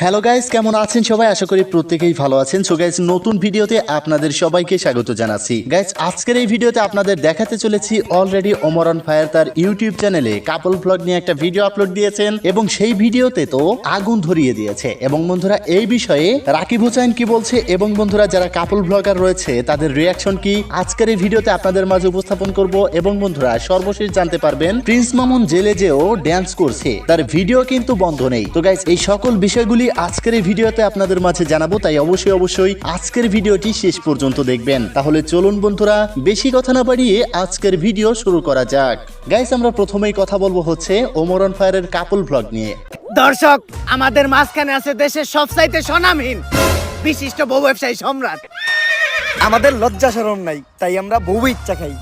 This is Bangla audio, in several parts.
হ্যালো গাইস কেমন আছেন সবাই? আশা করি প্রত্যেকেই ভালো আছেন। সো গাইস নতুন ভিডিওতে আপনাদের সবাইকে স্বাগত জানাচ্ছি। গাইস আজকের এই ভিডিওতে আপনাদের দেখাতে চলেছি অলরেডি ওমরন ফায়ার তার ইউটিউব চ্যানেলে কাপল ব্লগ নিয়ে একটা ভিডিও আপলোড দিয়েছেন এবং সেই ভিডিওতে তো আগুন ধরিয়ে দিয়েছে। এবং বন্ধুরা, এই বিষয়ে রাকিব হোসেন কি বলছে এবং বন্ধুরা, যারা কাপল ব্লগার রয়েছে, তাদের রিয়াকশন কি? আজকের এই ভিডিওতে আপনাদের মাঝে উপস্থাপন করব এবং বন্ধুরা, সর্বশেষ জানতে পারবেন প্রিন্স মামুন জেলে যেও ড্যান্স করছে। তার ভিডিও কিন্তু বন্ধ নেই। তো গাইস এই সকল বিষয়গুলি আজকের এই ভিডিওতে আপনাদের মাঝে জানাব, তাই অবশ্যই অবশ্যই আজকের ভিডিওটি শেষ পর্যন্ত দেখবেন। তাহলে চলুন বন্ধুরা, বেশি কথা না বাড়িয়ে আজকের ভিডিও শুরু করা যাক। গাইস আমরা প্রথমেই কথা বলব হচ্ছে ওমরন ফায়ারের কাপল ব্লগ নিয়ে। দর্শক, আমাদের মাঝখানে আছে দেশের সবচাইতে স্বনামহীন, বিশিষ্ট বউ ব্যবসায়ী সম্রাট। আমাদের লজ্জা শরম নাই, তাই আমরা বউ ইচ্ছা খাই।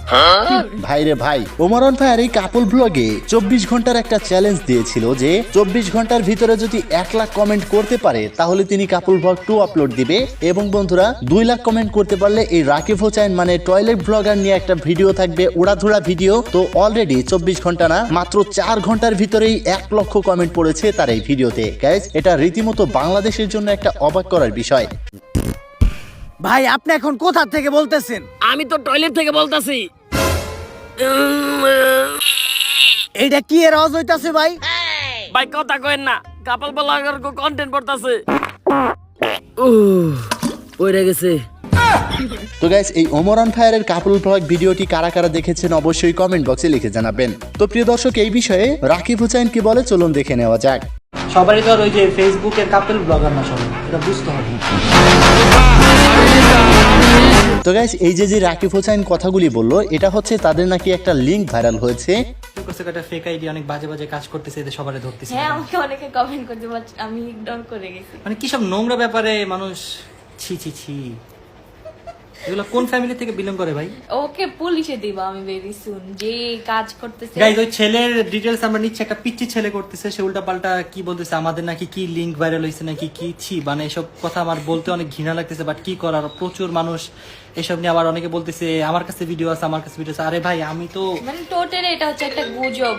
ভাই রে ভাই, ওমরন ফায়ার এই কাপল ব্লগে চব্বিশ ঘণ্টার একটা চ্যালেঞ্জ দিয়েছিল যে চব্বিশ ঘণ্টার ভিতরে যদি এক লাখ কমেন্ট করতে পারে, তাহলে তিনি কাপল ব্লগ টু আপলোড দিবে। এবং বন্ধুরা, দুই লাখ কমেন্ট করতে পারলে এই রাকিব হোসেন মানে টয়লেট ব্লগার নিয়ে একটা ভিডিও থাকবে উড়াধুড়া ভিডিও তো অলরেডি চব্বিশ ঘণ্টা না, মাত্র চার ঘণ্টার ভিতরেই এক লক্ষ কমেন্ট পড়েছে তার এই ভিডিওতে গাইজ এটা রীতিমতো বাংলাদেশের জন্য একটা অবাক করার বিষয়। ভাই আপনি এখন কোথা থেকে বলতেছেন? আমি তো টয়লেট থেকে বলতাছি। এইটা কি এর আওয়াজ হইতাছে ভাই? ভাই কথা কইেন না। কাপাল বলাগার কো কন্টেন্ট পড়তাছে। ওইরা গেছে। তো গাইস এই ওমরান ফায়ারের কাপল ব্লগ ভিডিওটি কারা কারা দেখেছেন অবশ্যই কমেন্ট বক্সে লিখে জানাবেন। তো প্রিয় দর্শক এই বিষয়ে রাকিব হোসেন কি বলে চলুন দেখে নেওয়া যাক। সবারই তো ওই যে ফেসবুকের কাপল ব্লগার না সবাই এটা বুঝতে হবে। তো গাইস এই যে যে রাকিব হোসেন কথাগুলি বলল এটা হচ্ছে তাদের নাকি একটা লিঙ্ক ভাইরাল হয়েছে। একটা ফেক আইডি অনেক বাজে বাজে কাজ করতেছে এদের সবারে ধরতেছে। হ্যাঁ আমাকে অনেকে কমেন্ট করতে আমি ইগনোর করে গেছি। মানে কি সব নোংরা ব্যাপারে মানুষ ছি ছি ছি। এগুলো কোন ফ্যামিলি থেকে বিলং করে ভাই? ওকে পুলিশে দিব আমি ভেরি সুন যে কাজ করতেছে। গাইজ ওই ছেলের ডিটেলস আমরা নিচ্ছি একটা পিচ্ছি ছেলে করতেছে সে উল্টা পাল্টা কি বলতেছে আমাদের নাকি কি লিঙ্ক ভাইরাল হয়েছে নাকি কি ছি মানে এসব কথা আমার বলতে অনেক ঘৃণা লাগতেছে বাট কি করার প্রচুর মানুষ এসব নিয়ে আবার অনেকে বলতেছে আমার কাছে ভিডিও আছে আমার কাছে ভিডিও আছে। আরে ভাই আমি তো মানে টোটাল এটা হচ্ছে একটা গুজব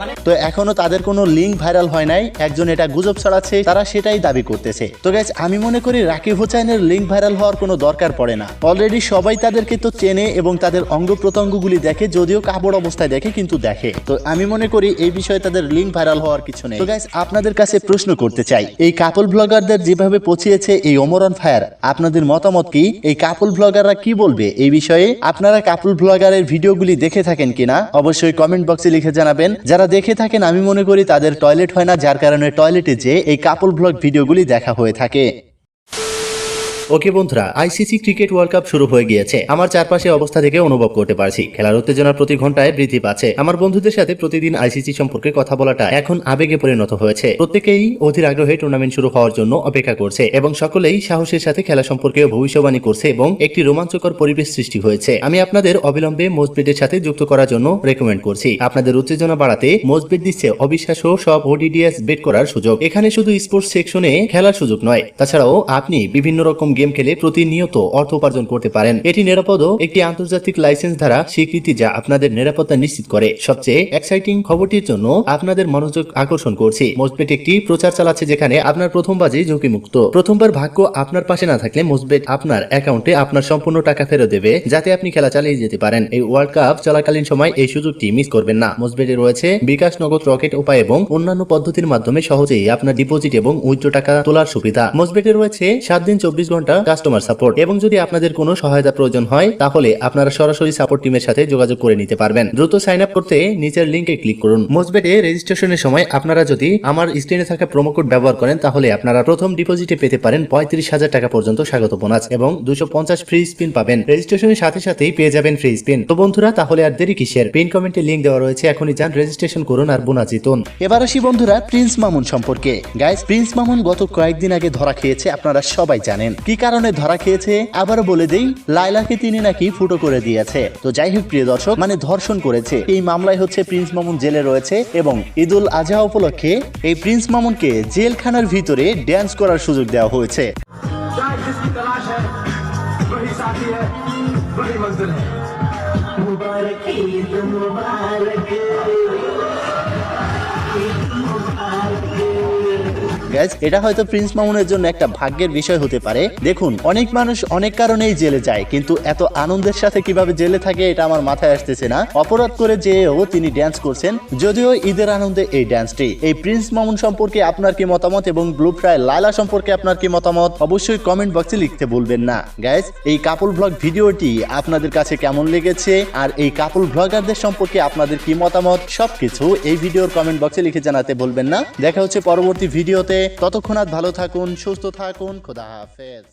মানে তো এখনও তাদের কোনো লিঙ্ক ভাইরাল হয় নাই একজন এটা গুজব ছড়াচ্ছে তারা সেটাই দাবি করতেছে। তো গাইজ আমি মনে করি রাকিব হোসেনের লিঙ্ক ভাইরাল হওয়ার কোনো দরকার পড়ে না। অলরেডি সবাই তাদেরকে তো চেনে এবং তাদের অঙ্গ প্রত্যঙ্গগুলি দেখে, যদিও কাপড় অবস্থায় দেখে কিন্তু দেখে। তো আমি মনে করি এই বিষয়ে তাদের লিঙ্ক ভাইরাল হওয়ার কিছু নেই। তো গাইজ আপনাদের কাছে প্রশ্ন করতে চাই, এই কাপল ব্লগারদের যেভাবে পচিয়েছে এই ওমরন ফায়ার আপনাদের মতামত কি? এই কাপল ব্লগাররা কি বলবে এই বিষয়ে? আপনারা কাপল ব্লগারের ভিডিওগুলি দেখে থাকেন কিনা? অবশ্যই কমেন্ট বক্সে লিখে জানাবেন। যারা দেখে থাকেন, আমি মনে করি তাদের টয়লেট হয় না, যার কারণে টয়লেটে যে এই কাপল ব্লগ ভিডিওগুলি দেখা হয়ে থাকে। ওকে বন্ধুরা আইসিসি ক্রিকেট ওয়ার্ল্ড কাপ শুরু হয়ে গিয়েছে। আমার চারপাশে অবস্থা থেকে অনুভব করতে পারছি। খেলার উত্তেজনা প্রতি ঘন্টায় বৃদ্ধি পাচ্ছে। আমার বন্ধুদের সাথে প্রতিদিন আইসিসি সম্পর্কে কথা বলাটা এখন আবেগে পরিণত হয়েছে। প্রত্যেকেই অধীর আগ্রহে টুর্নামেন্ট শুরু হওয়ার জন্য অপেক্ষা করছে এবং সকলেই সাহসের সাথে খেলা সম্পর্কে ভবিষ্যবাণী করছে এবং একটি রোমাঞ্চকর পরিবেশ সৃষ্টি হয়েছে। আমি আপনাদের অবিলম্বে মোজবেটের সাথে যুক্ত করার জন্য রেকমেন্ড করছি। আপনাদের উত্তেজনা বাড়াতে মোজবেট দিচ্ছে অবিশ্বাস্য সব ওডিডিএস বেট করার সুযোগ। এখানে শুধু স্পোর্টস সেকশনে খেলার সুযোগ নয়। তাছাড়াও আপনি বিভিন্ন রকম গেম খেলে প্রতিনিয়ত অর্থ উপার্জন করতে পারেন। এটি নিরাপদ একটি আন্তর্জাতিক লাইসেন্স দ্বারা স্বীকৃতি যা আপনাদের নিরাপত্তা নিশ্চিত করে। সবচেয়ে এক্সাইটিং খবরটির জন্য আপনাদের মনোযোগ আকর্ষণ করছি। মোজবেট একটি প্রচার চালাচ্ছে যেখানে আপনার প্রথম বাজে ঝুঁকিমুক্ত। প্রথমবার ভাগ্য আপনার পাশে না থাকলে মোজবেট আপনার অ্যাকাউন্টে আপনার সম্পূর্ণ টাকা ফেরত দেবে, যাতে আপনি খেলা চালিয়ে যেতে পারেন। এই ওয়ার্ল্ড কাপ চলাকালীন সময় এই সুযোগটি মিস করবেন না। মোজবেটে রয়েছে বিকাশ নগদ রকেট উপায় এবং অন্যান্য পদ্ধতির মাধ্যমে সহজেই আপনার ডিপোজিট এবং উইথড্র টাকা তোলার সুবিধা। মোজবেটে রয়েছে সাত দিন চব্বিশ ঘণ্টা কাস্টমার সাপোর্ট এবং যদি আপনাদের কোনো সহায়তা প্রয়োজন হয়, তাহলে আপনারা সরাসরি সাপোর্ট টিমের সাথে যোগাযোগ করে নিতে পারবেন। দ্রুত সাইন আপ করতে নিচের লিঙ্কে ক্লিক করুন। মোজবেটে রেজিস্ট্রেশনের সময় আপনারা যদি আমার স্ক্রিনে থাকা প্রোমো কোড ব্যবহার করেন, তাহলে আপনারা প্রথম ডিপোজিটে পেতে পারেন পঁয়ত্রিশ হাজার টাকা পর্যন্ত স্বাগত বোনাস এবং দুশো পঞ্চাশ ফ্রি স্পিন পাবেন। রেজিস্ট্রেশনের সাথে সাথেই পেয়ে যাবেন ফ্রি স্পিন তো বন্ধুরা, তাহলে আর দেরি কিসের? পিন কমেন্টে লিঙ্ক দেওয়া রয়েছে, এখনই যান রেজিস্ট্রেশন করুন আর বোনাস জিতুন। এবার আসি বন্ধুরা প্রিন্স মামুন সম্পর্কে। গাইস প্রিন্স মামুন গত কয়েকদিন আগে ধরা খেয়েছে, আপনারা সবাই জানেন। কি কারণে ধরা খেয়েছে আবারও বলে দেই লাইলাকে তিনি নাকি ফুটো করে দিয়েছে তো যাই হোক প্রিয় দর্শক মানে ধর্ষণ করেছে এই মামলায় হচ্ছে প্রিন্স মামুন জেলে রয়েছে এবং ঈদুল আজহা উপলক্ষে এই প্রিন্স মামুনকে জেলখানার ভিতরে ড্যান্স করার সুযোগ দেওয়া হয়েছে शायद जिसकी तलाश है वही साथी है वही मंजिल है मुबारक গাইজ এটা হয়তো প্রিন্স মামুনের জন্য একটা ভাগ্যের বিষয় হতে পারে। দেখুন, অনেক মানুষ অনেক কারণেই জেলে যায়, কিন্তু এত আনন্দের সাথে কীভাবে জেলে থাকে এটা আমার মাথায় আসতেছে না। অপরাধ করে যেও তিনি ড্যান্স করছেন, যদিও ঈদের আনন্দে এই ড্যান্সটি এই প্রিন্স মামুন সম্পর্কে আপনার কি মতামত এবং ব্লু ফ্রাই লাইলা সম্পর্কে আপনার কি মতামত, অবশ্যই কমেন্ট বক্সে লিখতে ভুলবেন না। গাইজ এই কাপল ব্লগ ভিডিওটি আপনাদের কাছে কেমন লেগেছে? আর এই কাপল ব্লগারদের সম্পর্কে আপনাদের কি মতামত? সবকিছু এই ভিডিওর কমেন্ট বক্সে লিখে জানাতে ভুলবেন না। দেখা হচ্ছে পরবর্তী ভিডিওতে। ততক্ষণ আর ভালো থাকুন সুস্থ থাকুন খোদা হাফেজ।